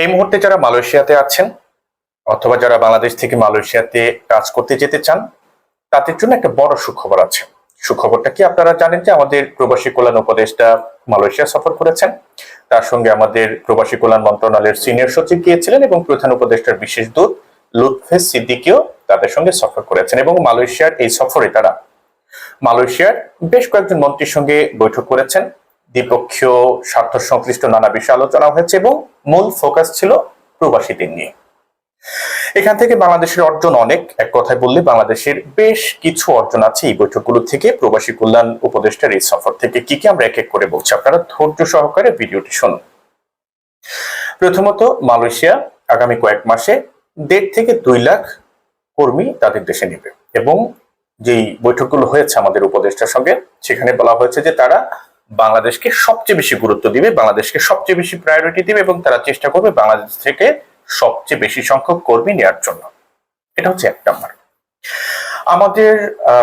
এই মুহূর্তে যারা মালয়েশিয়াতে আছেন অথবা যারা বাংলাদেশ থেকে মালয়েশিয়াতে কাজ করতে যেতে চান, তাদের জন্য একটা বড় সুখবর আছে। সুখবরটা কি আপনারা জানেন যে আমাদের প্রবাসী কল্যাণ উপদেষ্টা মালয়েশিয়া সফর করেছেন। তার সঙ্গে আমাদের প্রবাসী কল্যাণ মন্ত্রণালয়ের সিনিয়র সচিব গিয়েছিলেন এবং প্রধান উপদেষ্টার বিশেষ দূত লুৎফেজ সিদ্দিকিও তাদের সঙ্গে সফর করেছেন এবং মালয়েশিয়ার এই সফরে তারা মালয়েশিয়ার বেশ কয়েকজন মন্ত্রীর সঙ্গে বৈঠক করেছেন। দ্বিপক্ষীয় স্বার্থ সংশ্লিষ্ট নানা বিষয় আলোচনা হয়েছে এবং মূল ফোকাস ছিল প্রবাসীদের নিয়ে। এখান থেকে বাংলাদেশের অর্জন অনেক, এক কথায় বললে বাংলাদেশের বেশ কিছু অর্জন আছে এই বৈঠকগুলো থেকে। প্রবাসী কল্যাণ উপদেষ্টার এই সফর থেকে কি কি আমরা এক এক করে বলছি আপনারা ধৈর্য সহকারে ভিডিওটি শুনুন। প্রথমত, মালয়েশিয়া আগামী কয়েক মাসে দেড় থেকে দুই লাখ কর্মী তাদের দেশে নেবে এবং যেই বৈঠকগুলো হয়েছে আমাদের উপদেষ্টার সঙ্গে, সেখানে বলা হয়েছে যে তারা বাংলাদেশকে সবচেয়ে বেশি গুরুত্ব দিবে, বাংলাদেশকে সবচেয়ে বেশি প্রায়োরিটি দিবে এবং তারা চেষ্টা করবে বাংলাদেশ থেকে সবচেয়ে বেশি সংখ্যক কর্মী নেওয়ার জন্য। এটা হচ্ছে এক নম্বর। আমাদের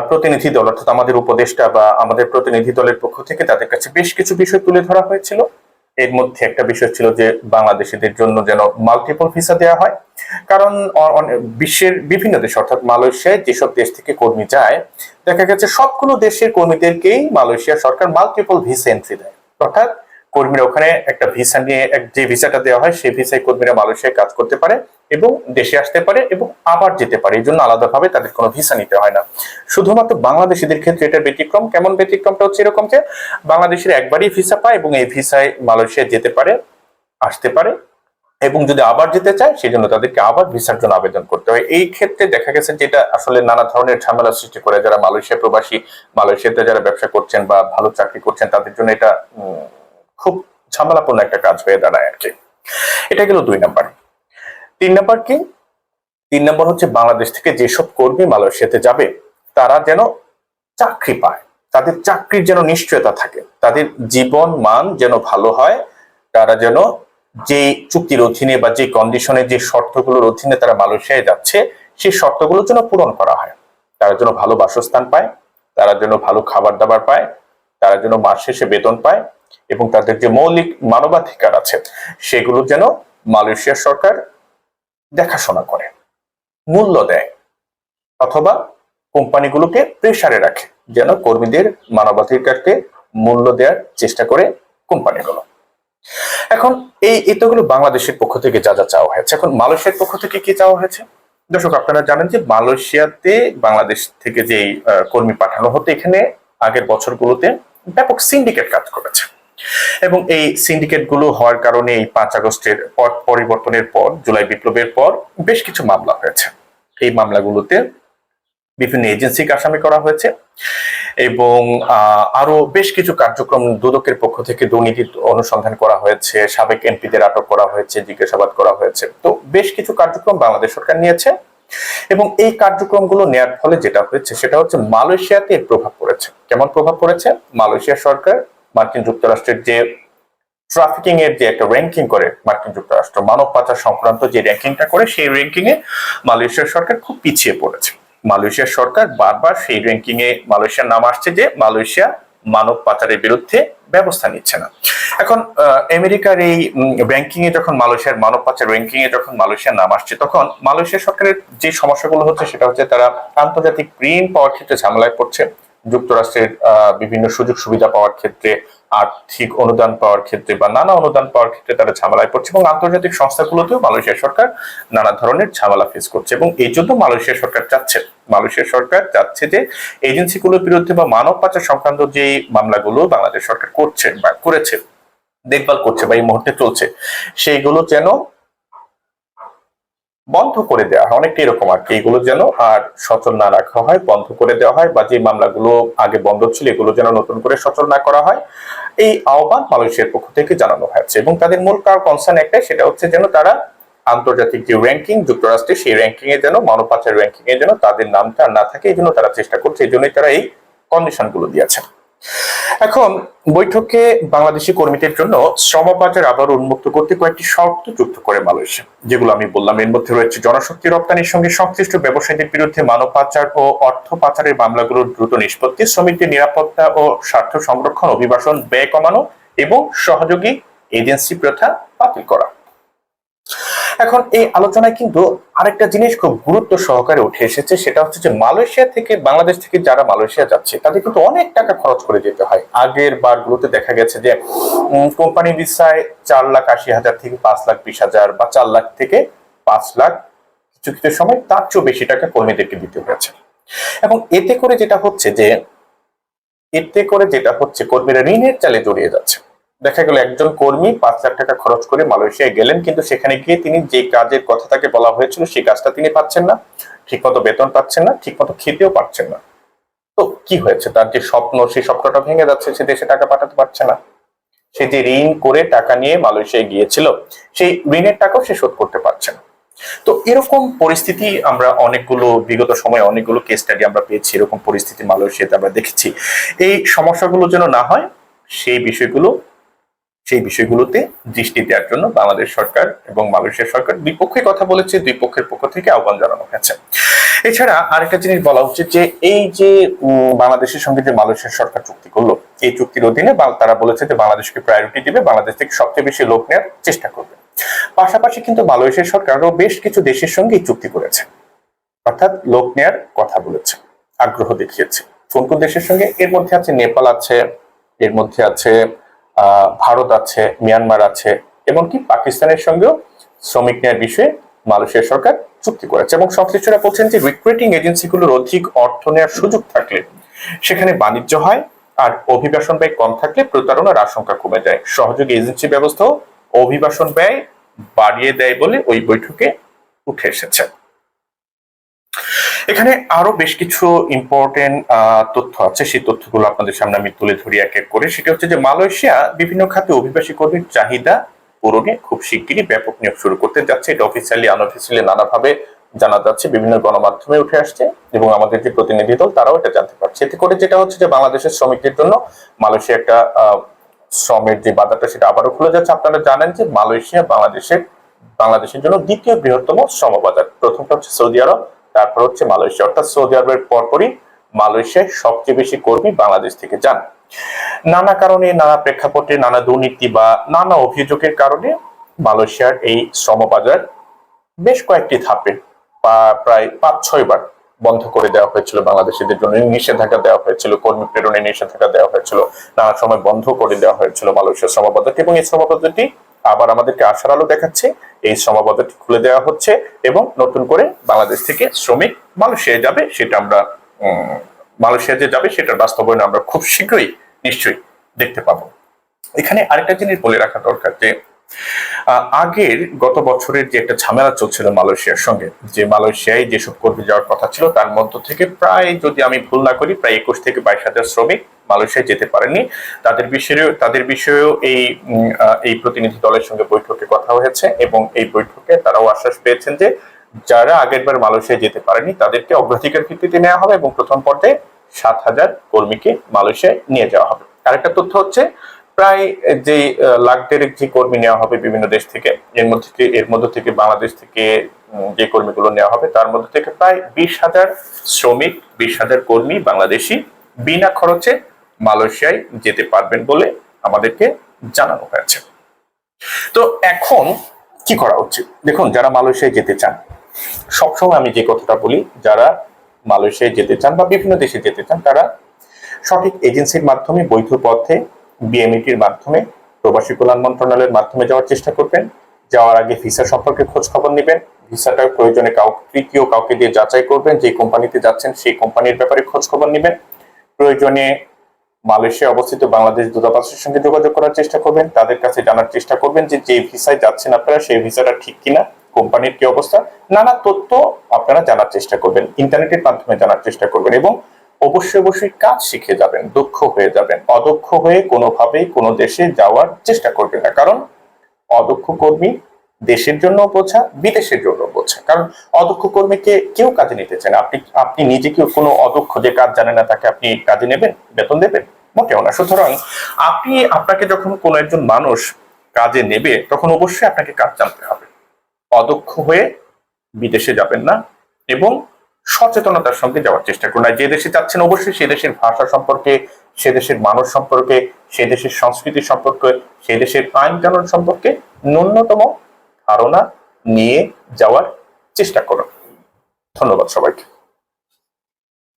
প্রতিনিধি দল, অর্থাৎ আমাদের উপদেষ্টা বা আমাদের প্রতিনিধি দলের পক্ষ থেকে তাদের কাছে বেশ কিছু বিষয় তুলে ধরা হয়েছিল। এর মধ্যে একটা বিষয় ছিল যে বাংলাদেশিদের জন্য যেন মাল্টিপল ভিসা দেওয়া হয়। কারণ বিশ্বের বিভিন্ন দেশ, অর্থাৎ মালয়েশিয়ায় যেসব দেশ থেকে কর্মী যায়, দেখা গেছে সবগুলো দেশের কর্মীদেরকেই মালয়েশিয়া সরকার মাল্টিপল ভিসা এন্ট্রি দেয়। অর্থাৎ কর্মীরা ওখানে একটা ভিসা নিয়ে যে ভিসাটা দেওয়া হয়, সেই ভিসায় কর্মীরা মালয়েশিয়ায় কাজ করতে পারে এবং দেশে আসতে পারে এবং আবার যেতে পারে। এই জন্য আলাদাভাবে তাদের কোনো ভিসা নিতে হয় না। শুধুমাত্র বাংলাদেশিদের ক্ষেত্রে এটার ব্যতিক্রম। কেমন ব্যতিক্রমটা হচ্ছে এরকম যে, বাংলাদেশের একবারই ভিসা পায় এবং এই ভিসায় মালয়েশিয়া যেতে পারে, আসতে পারে এবং যদি আবার যেতে চায় সেই জন্য তাদেরকে আবার ভিসার জন্য আবেদন করতে হয়। এই ক্ষেত্রে দেখা গেছে যেটা আসলে নানা ধরনের ঝামেলা সৃষ্টি করে। যারা মালয়েশিয়া প্রবাসী, মালয়েশিয়াতে যারা ব্যবসা করছেন বা ভালো চাকরি করছেন, তাদের জন্য এটা খুব ঝামেলাপূর্ণ একটা কাজ হয়ে দাঁড়ায় আর কি। এটা গেল দুই নাম্বার। তিন নাম্বার কি? তিন নম্বর হচ্ছে বাংলাদেশ থেকে যেসব কর্মী মালয়েশিয়াতে যাবে, তারা যেন চাকরি পায়। তাদের চাকরির যেন নিশ্চয়তা থাকে। তাদের জীবন মান যেন ভালো হয়, তারা যেন যে চুক্তির অধীনে বা যে কন্ডিশনে যে শর্তগুলোর অধীনে তারা মালয়েশিয়ায় যাচ্ছে, সেই শর্তগুলোর জন্য পূরণ করা হয়। তারা যেন ভালো বাসস্থান পায়, তারা যেন ভালো খাবার দাবার পায়, তারা যেন মাস শেষে বেতন পায় এবং তাদের যে মৌলিক মানবাধিকার আছে, সেগুলো যেন মালয়েশিয়া সরকার দেখাশোনা করে, মূল্য দেয়, অথবা কোম্পানিগুলোকে প্রেসারে রাখে, যেন কর্মীদের মানবাধিকারকে মূল্য দেওয়ার চেষ্টা করে কোম্পানিগুলো। এখন এই এতগুলো বাংলাদেশের পক্ষ থেকে যা যা চাওয়া হয়েছে, এখন মালয়েশিয়ার পক্ষ থেকে কি চাওয়া হয়েছে? দর্শক, আপনারা জানেন যে মালয়েশিয়াতে বাংলাদেশ থেকে যে কর্মী পাঠানো হতো, এখানে আগের বছরগুলোতে ব্যাপক সিন্ডিকেট কাজ করেছে। এবং এই সিন্ডিকেটগুলো হওয়ার কারণে এই পাঁচ আগস্টের পর পরিবর্তনের পর, জুলাই বিপ্লবের পর বেশ কিছু মামলা হয়েছে। এই মামলাগুলোতে বিভিন্ন এজেন্সিকে আসামি করা হয়েছে এবং আরও বেশ কিছু কার্যক্রম দুদকের পক্ষ থেকে দুর্নীতি অনুসন্ধান করা হয়েছে, সাবেক এমপিদের আটক করা হয়েছে, জিজ্ঞাসাবাদ করা হয়েছে। তো বেশ কিছু কার্যক্রম বাংলাদেশ সরকার নিয়েছে এবং এই কার্যক্রমগুলো নেয়ার ফলে যেটা হয়েছে সেটা হচ্ছে মালয়েশিয়াতে প্রভাব পড়েছে। কেমন প্রভাব পড়েছে? মালয়েশিয়া সরকার মার্কিন যুক্তরাষ্ট্রের যে ট্রাফিকিং এর যে একটা র্যাঙ্কিং করে মার্কিন যুক্তরাষ্ট্র, মানব পাচার সংক্রান্ত যে র্যাঙ্কিংটা করে সেই র্যাঙ্কিং এ মালয়েশিয়ার সরকার খুব পিছিয়ে পড়েছে। মালয়েশিয়ার সরকার বারবার সেই র্যাঙ্কিং এ মালয়েশিয়ার নাম আসছে যে মালয়েশিয়া মানব পাচারের বিরুদ্ধে ব্যবস্থা নিচ্ছে না। এখন আমেরিকার এই র্যাঙ্কিং এ যখন মালয়েশিয়ার মানব পাচার র্যাঙ্কিং এ যখন মালয়েশিয়ার নাম আসছে, তখন মালয়েশিয়া সরকারের যে সমস্যাগুলো হচ্ছে সেটা হচ্ছে তারা আন্তর্জাতিক ঋণ পাওয়ার ক্ষেত্রে ঝামেলায় পড়ছে। যুক্তরাষ্ট্রের বিভিন্ন সুযোগ সুবিধা পাওয়ার ক্ষেত্রে, আর্থিক অনুদান পাওয়ার ক্ষেত্রে বা নানা অনুদান পাওয়ার ক্ষেত্রে তারা ঝামেলায় পড়ছে এবং আন্তর্জাতিক সংস্থাগুলোতেও মালয়েশিয়া সরকার নানা ধরনের ঝামেলা ফেস করছে এবং এই জন্য মালয়েশিয়া সরকার চাচ্ছে, মালয়েশিয়া সরকার চাচ্ছে যে এজেন্সিগুলোর বিরুদ্ধে বা মানব পাচার সংক্রান্ত যে মামলাগুলো বাংলাদেশ সরকার করছে বা করেছে, দেখভাল করছে বা এই মুহূর্তে চলছে, সেইগুলো যেন বন্ধ করে দেওয়া হয়। অনেকটা এরকম আর কি। এগুলো যেন আর সচল না রাখা হয়, বন্ধ করে দেওয়া হয় বা যে মামলাগুলো আগে বন্ধ ছিল, এগুলো যেন নতুন করে সচল না করা হয়, এই আহ্বান মালয়েশিয়ার পক্ষ থেকে জানানো হয়েছে। এবং তাদের মূল কার কনসার্ন একটাই, সেটা হচ্ছে যেন তারা আন্তর্জাতিক যে র্যাঙ্কিং যুক্তরাষ্ট্রে সেই র্যাঙ্কিং এ যেন মানব পাচার র্যাঙ্কিং এ যেন তাদের নামটা না থাকে, এই জন্য তারা চেষ্টা করছে, এই জন্যই তারা এই কন্ডিশনগুলো দিয়েছে এখন বৈঠকে বাংলাদেশি কর্মীদের জন্য শ্রম বাজার আবার উন্মুক্ত করতে কয়েকটি শর্ত যুক্ত করে মালয়েশিয়া, যেগুলো আমি বললাম। এর মধ্যে রয়েছে জনশক্তি রপ্তানির সঙ্গে সংশ্লিষ্ট ব্যবসায়ীদের বিরুদ্ধে মানব পাচার ও অর্থ পাচারের মামলাগুলোর দ্রুত নিষ্পত্তি, শ্রমিকদের নিরাপত্তা ও স্বার্থ সংরক্ষণ অভিবাসন ব্যয় কমানো এবং সহযোগী এজেন্সি প্রথা বাতিল করা। এখন এই আলোচনায় কিন্তু আরেকটা জিনিস খুব গুরুত্ব সহকারে উঠে এসেছে, সেটা হচ্ছে যে মালয়েশিয়া থেকে, বাংলাদেশ থেকে যারা মালয়েশিয়া যাচ্ছে, তাদের কিন্তু অনেক টাকা খরচ করে যেতে হয়। আগের বারগুলোতে দেখা গেছে যে কোম্পানি ভিসায় চার লাখ আশি হাজার থেকে পাঁচ লাখ বিশ হাজার বা চার লাখ থেকে পাঁচ লাখ কিছু কিছু সময় তার চেয়েও বেশি টাকা কর্মীদেরকে দিতে হয়েছে। এবং এতে করে যেটা হচ্ছে যে, এতে করে যেটা হচ্ছে কর্মীরা ঋণের চালে জড়িয়ে যাচ্ছে। দেখা গেল একজন কর্মী পাঁচ লাখ টাকা খরচ করে মালয়েশিয়ায় গেলেন, কিন্তু সেখানে গিয়ে তিনি যে কাজের কথা তাকে বলা হয়েছিল সেই কাজটা তিনি পাচ্ছেন না, ঠিকমতো বেতন পাচ্ছেন না, ঠিকমতো খেতেও পারছেন না। তো কি হয়েছে? তার যে স্বপ্ন, সেই স্বপ্নটা ভেঙে যাচ্ছে, সে দেশে টাকা পাঠাতে পারছে না। সে যে ঋণ করে টাকা নিয়ে মালয়েশিয়ায় গিয়েছিল, সেই ঋণের টাকাও সে শোধ করতে পারছে না। তো এরকম পরিস্থিতি আমরা অনেকগুলো, বিগত সময়ে অনেকগুলো কেস স্টাডি আমরা পেয়েছি, এরকম পরিস্থিতি মালয়েশিয়াতে আমরা দেখেছি। এই সমস্যাগুলো যেন না হয়, সেই বিষয়গুলো সেই বিষয়গুলোতে দৃষ্টি দেওয়ার জন্য বাংলাদেশ সরকার এবং মালয়েশিয়া সরকার দুই পক্ষে কথা বলেছে, দুই পক্ষের পক্ষ থেকে আহ্বান জানানো হয়েছে। এছাড়া আরেকটা জিনিস বলা উচিত যে, এই যে বাংলাদেশের সঙ্গে যে মালয়েশিয়া সরকার চুক্তি করল, এই চুক্তির অধীনে তারা বলেছে যে বাংলাদেশকে প্রায়োরিটি দিবে, বাংলাদেশ থেকে সবচেয়ে বেশি লোক নেওয়ার চেষ্টা করবে। পাশাপাশি কিন্তু মালয়েশিয়া সরকারও বেশ কিছু দেশের সঙ্গে চুক্তি করেছে। অর্থাৎ লোক নেয়ার কথা বলেছে, আগ্রহ দেখিয়েছে। কোন কোন দেশের সঙ্গে? এর মধ্যে আছে নেপাল আছে, এর মধ্যে আছে ভারত আছে, মিয়ানমার আছে, এমনকি পাকিস্তানের সঙ্গেও শ্রমিক নেয়ার বিষয়ে মালয়েশিয়া সরকার চুক্তি করেছে। এবং সংশ্লিষ্টরা বলছেন যে রিক্রুটিং এজেন্সিগুলোর অধিক অর্থ নেওয়ার সুযোগ থাকলে সেখানে বাণিজ্য হয় আর অভিবাসন ব্যয় কম থাকলে প্রতারণার আশঙ্কা কমে যায়। সহযোগী এজেন্সি ব্যবস্থাও অভিবাসন ব্যয় বাড়িয়ে দেয় বলে ওই বৈঠকে উঠে এসেছে। এখানে আরও বেশ কিছু ইম্পর্টেন্ট তথ্য আছে। সেই তথ্যগুলো আপনাদের সামনে আমি তুলে ধরি এক এক করে। সেটা হচ্ছে যে মালয়েশিয়া বিভিন্ন খাতে অভিবাসী কর্মীর চাহিদা পূরণে খুব শিগগিরই ব্যাপক নিয়োগ শুরু করতে যাচ্ছে। এটা অফিসিয়ালি আনঅফিসিয়ালি নানাভাবে জানা যাচ্ছে, বিভিন্ন গণমাধ্যমে উঠে আসছে এবং আমাদের যে প্রতিনিধি দল, তারাও এটা জানতে পারছে। এতে করে যেটা হচ্ছে যে বাংলাদেশের শ্রমিকদের জন্য মালয়েশিয়া একটা শ্রমের যে বাজারটা, সেটা আবারও খুলে যাচ্ছে। আপনারা জানেন যে মালয়েশিয়া বাংলাদেশের বাংলাদেশের জন্য দ্বিতীয় বৃহত্তম শ্রম বাজার। প্রথমটা হচ্ছে সৌদি আরব তারপর হচ্ছে মালয়েশিয়া। অর্থাৎ সৌদি আরবের পরপরই মালয়েশিয়ায় সবচেয়ে বেশি কর্মী বাংলাদেশ থেকে যান। নানা কারণে, নানা প্রেক্ষাপটে, নানা দুর্নীতি বা নানা অভিযোগের কারণে মালয়েশিয়ার এই শ্রম বাজার বেশ কয়েকটি ধাপে প্রায় পাঁচ, ছয় বার বন্ধ করে দেওয়া হয়েছিল বাংলাদেশিদের জন্য। নিষেধাজ্ঞা দেওয়া হয়েছিল, কর্মী প্রেরণে নিষেধাজ্ঞা দেওয়া হয়েছিল, নানা সময় বন্ধ করে দেওয়া হয়েছিল মালয়েশিয়ার শ্রম বাজারটি এবং এই শ্রম বাজারটি আবার আমাদেরকে আশার আলো দেখাচ্ছে এই সমাবদটি খুলে দেওয়া হচ্ছে এবং নতুন করে বাংলাদেশ থেকে শ্রমিক মালয়েশিয়া যাবে সেটা আমরা মালয়েশিয়া যে যাবে সেটা বাস্তবায়ন আমরা খুব শীঘ্রই নিশ্চয়ই দেখতে পাবো। এখানে আরেকটা জিনিস বলে রাখা দরকার যে আগের গত বছরের যে একটা ঝামেলা চলছিল মালয়েশিয়ার সঙ্গে, যে মালয়েশিয়ায় যেসব কর্মী যাওয়ার কথা ছিল, তার মধ্য থেকে প্রায় যদি আমি ভুল না করি, প্রায় একুশ থেকে বাইশ হাজার শ্রমিক মালয়েশিয়ায় যেতে পারেনি তাদের বিষয়েও তাদের বিষয়েও এই এই প্রতিনিধি দলের সঙ্গে বৈঠকে কথা হয়েছে এবং এই বৈঠকে তারাও আশ্বাস পেয়েছেন যে যারা আগের বার মালয়েশিয়ায় যেতে পারেনি তাদেরকে অগ্রাধিকার ভিত্তিতে নেওয়া হবে এবং প্রথম পর্যায়ে সাত হাজার কর্মীকে মালয়েশিয়ায় নিয়ে যাওয়া হবে। আরেকটা তথ্য হচ্ছে প্রায় যে লাখ দেড়েক যে কর্মী নেওয়া হবে বিভিন্ন দেশ থেকে, এর মধ্যে থেকে, এর মধ্যে থেকে বাংলাদেশ থেকে যে কর্মীগুলো নেওয়া হবে, তার মধ্যে থেকে প্রায় বিশ হাজার শ্রমিক, বিশ হাজার কর্মী বাংলাদেশি বিনা খরচে মালয়েশিয়ায় যেতে পারবেন বলে আমাদেরকে জানানো হয়েছে। তো এখন কি করা উচিত? দেখুন, যারা মালয়েশিয়ায় যেতে চান, সবসময় আমি যে কথাটা বলি, যারা মালয়েশিয়ায় যেতে চান বা বিভিন্ন দেশে যেতে চান, তারা সঠিক এজেন্সির মাধ্যমে বৈধ পথে বিএমইটির মাধ্যমে, প্রবাসী কল্যাণ মন্ত্রণালয়ের মাধ্যমে যাওয়ার চেষ্টা করবেন। যাওয়ার আগে ভিসা সম্পর্কে খোঁজ খবর নেবেন। ভিসাটা প্রয়োজনে কাউকে তৃতীয় কাউকে দিয়ে যাচাই করবেন, যে কোম্পানিতে যাচ্ছেন সেই কোম্পানির ব্যাপারে খোঁজ খবর নেবেন। প্রয়োজনে মালয়েশিয়া অবস্থিত বাংলাদেশ দূতাবাসের সঙ্গে যোগাযোগ করার চেষ্টা করবেন। তাদের কাছে জানার চেষ্টা করবেন যে যে ভিসায় যাচ্ছেন আপনারা, সেই ভিসাটা ঠিক কিনা, কোম্পানির কি অবস্থা, নানা তথ্য আপনারা জানার চেষ্টা করবেন, ইন্টারনেটের মাধ্যমে জানার চেষ্টা করবেন এবং অবশ্যই অবশ্যই কাজ শিখে যাবেন দক্ষ হয়ে যাবেন। অদক্ষ হয়ে কোনোভাবেই কোনো দেশে যাওয়ার চেষ্টা করবেন না। কারণ অদক্ষ কর্মী দেশের জন্য বোঝা, বিদেশের জন্য বোঝা। কারণ অদক্ষ কর্মীকে কেউ কাজে নিতে চায় না। আপনি আপনি নিজে কেউ কোনো অদক্ষ যে কাজ জানে না, তাকে আপনি কাজে নেবেন, বেতন দেবেন? মোটেও না। সুতরাং আপনি, আপনাকে যখন কোনো একজন মানুষ কাজে নেবে, তখন অবশ্যই আপনাকে কাজ জানতে হবে। অদক্ষ হয়ে বিদেশে যাবেন না এবং সচেতনতার সঙ্গে যাওয়ার চেষ্টা করুন। আর যে দেশে যাচ্ছেন অবশ্যই সে দেশের ভাষা সম্পর্কে, সে দেশের মানুষ সম্পর্কে, সে দেশের সংস্কৃতি সম্পর্কে, সে দেশের আইন কানুন সম্পর্কে ন্যূনতম ধারণা নিয়ে যাওয়ার চেষ্টা করুন। ধন্যবাদ সবাইকে।